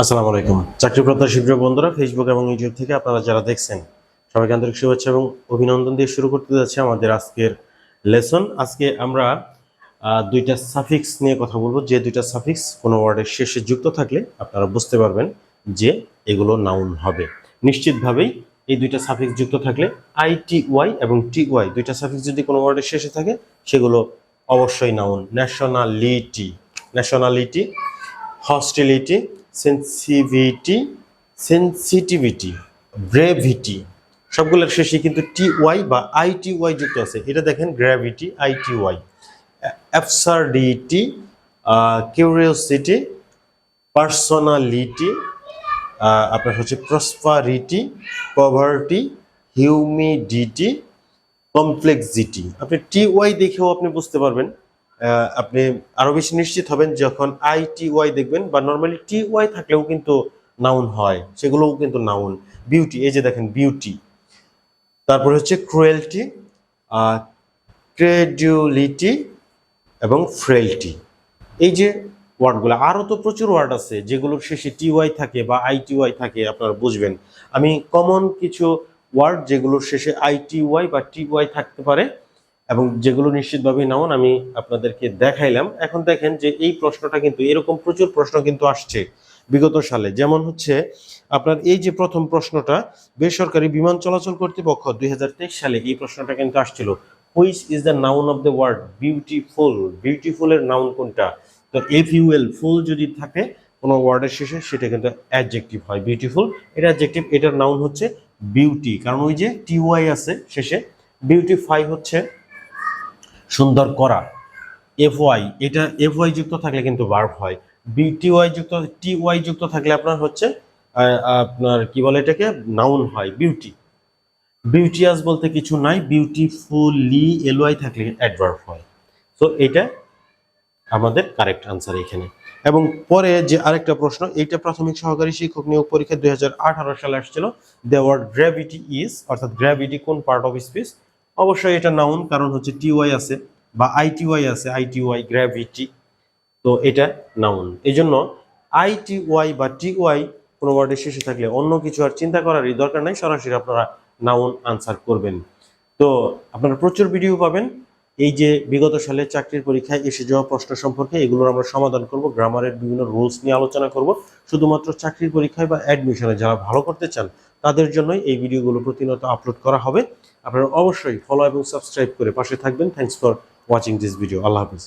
আসসালামু আলাইকুম। চাকরি প্রত্যাশী প্রিয় বন্ধুরা ফেসবুক এবং ইউটিউব থেকে আপনারা যারা দেখছেন, সবাইকে আন্তরিক শুভেচ্ছা এবং অভিনন্দন দিয়ে শুরু করতে যাচ্ছে আমাদের আজকের লেসন আজকে আমরা দুইটা সাফিক্স নিয়ে কথা বলব। যে দুইটা সাফিক্স কোনো ওয়ার্ডের শেষে যুক্ত থাকলে আপনারা বুঝতে পারবেন যে এগুলো নাউন হবে। নিশ্চিতভাবেই এই দুইটা সাফিক্স যুক্ত থাকলে আই টি ওয়াই এবং টি ওয়াই দুইটা সাফিক্স যদি কোনো ওয়ার্ডের শেষে থাকে, সেগুলো অবশ্যই noun nationality nationality hostility sensitivity sensitivity brevity সবগুলোর শেষে কিন্তু টি ওয়াই বা আই টি ওয়াই যুক্ত আছে। এটা দেখেন gravity I T Y absurdity curiosity personality আপনার হচ্ছে প্রসপারিটি পভার্টি হিউমিডিটি কমপ্লেক্সিটি আপনি টি ওয়াই দেখেও আপনি বুঝতে পারবেন। আপনি আরও বেশি নিশ্চিত হবেন যখন আই টি ওয়াই দেখবেন, বা নর্মালি টি ওয়াই থাকলেও কিন্তু নাউন হয়, সেগুলোও কিন্তু নাউন বিউটি এই যে দেখেন বিউটি তারপর হচ্ছে ক্রুয়েলটি ক্রেডিউলিটি এবং ফ্রেলটি এই যে ওয়ার্ডগুলো আরও তো প্রচুর ওয়ার্ড আছে যেগুলোর শেষে টি ওয়াই থাকে বা আই টি ওয়াই থাকে, আপনারা বুঝবেন। আমি কমন কিছু ওয়ার্ড যেগুলোর শেষে আই টি ওয়াই বা টি ওয়াই থাকতে পারে এবং যেগুলো নিশ্চিতভাবে নাউন আমি আপনাদেরকে দেখাইলাম। এখন দেখেন যে এই প্রশ্নটা কিন্তু, এরকম প্রচুর প্রশ্ন কিন্তু আসছে বিগত সালে। যেমন হচ্ছে, আপনার এই যে প্রথম প্রশ্নটা, বেসরকারি বিমান চলাচল কর্তৃপক্ষ দুই হাজার তেইশ সালে এই প্রশ্নটা কিন্তু আসছিল। Which is the noun of the word beautiful বিউটিফুলের noun কোনটা? তো এফ ইউএল ফুল যদি থাকে, কোনো ওয়ার্ডের শেষে সেটা কিন্তু অ্যাডজেক্টিভ হয় বিউটিফুল এটা অ্যাডজেক্টিভ এটার নাউন হচ্ছে বিউটি কারণ ওই যে টি ওয়াই আছে, শেষে বিউটিফাই হচ্ছে সুন্দর করা। এফ ওয়াই এটা এফ ওয়াই যুক্ত থাকলে কিন্তু ভার্ব হয়। বিটি ওয়াই যুক্ত টি ওয়াই যুক্ত থাকলে আপনার হচ্ছে আপনার কি বলে এটাকে? নাউন হয় বিউটি বিউটিয়াস বলতে কিছু নাই বিউটিফুলি এলওয়াই থাকলে অ্যাডভার্ব হয়। তো এটা আমাদের কারেক্ট আনসার এখানে। এবং পরে যে আরেকটা প্রশ্ন, এইটা প্রাথমিক সহকারী শিক্ষক নিয়োগ পরীক্ষা দুই হাজার আঠারো সালে আসছিল। দ্য ওয়ার্ড গ্র্যাভিটি ইজ অর্থাৎ গ্র্যাভিটি কোন পার্ট অফ স্পিচ অবশ্যই এটা নাউন কারণ হচ্ছে টিওয়াই আছে বা আইটিওয়াই আছে আইটিওয়াই গ্র্যাভিটি তো এটা নাউন এই জন্য আইটিওয়াই বা টিওয়াই কোনো ওয়ার্ডের শেষে থাকলে অন্য কিছু আর চিন্তা করারই দরকার নাই, সরাসরি আপনারা নাউন আনসার করবেন। তো আপনারা প্রচুর ভিডিও পাবেন। এই যে বিগত সালে চাকরির পরীক্ষায় এসে যাওয়া প্রশ্ন সম্পর্কে এগুলোর আমরা সমাধান করব গ্রামারের বিভিন্ন রুলস নিয়ে আলোচনা করব। শুধুমাত্র চাকরির পরীক্ষায় বা অ্যাডমিশনে যারা ভালো করতে চান তাদের জন্যই এই ভিডিওগুলো প্রতিনিয়ত আপলোড করা হবে। আপনারা অবশ্যই ফলো এবং সাবস্ক্রাইব করে পাশে থাকবেন। Thanks for watching this video Allah Hafiz.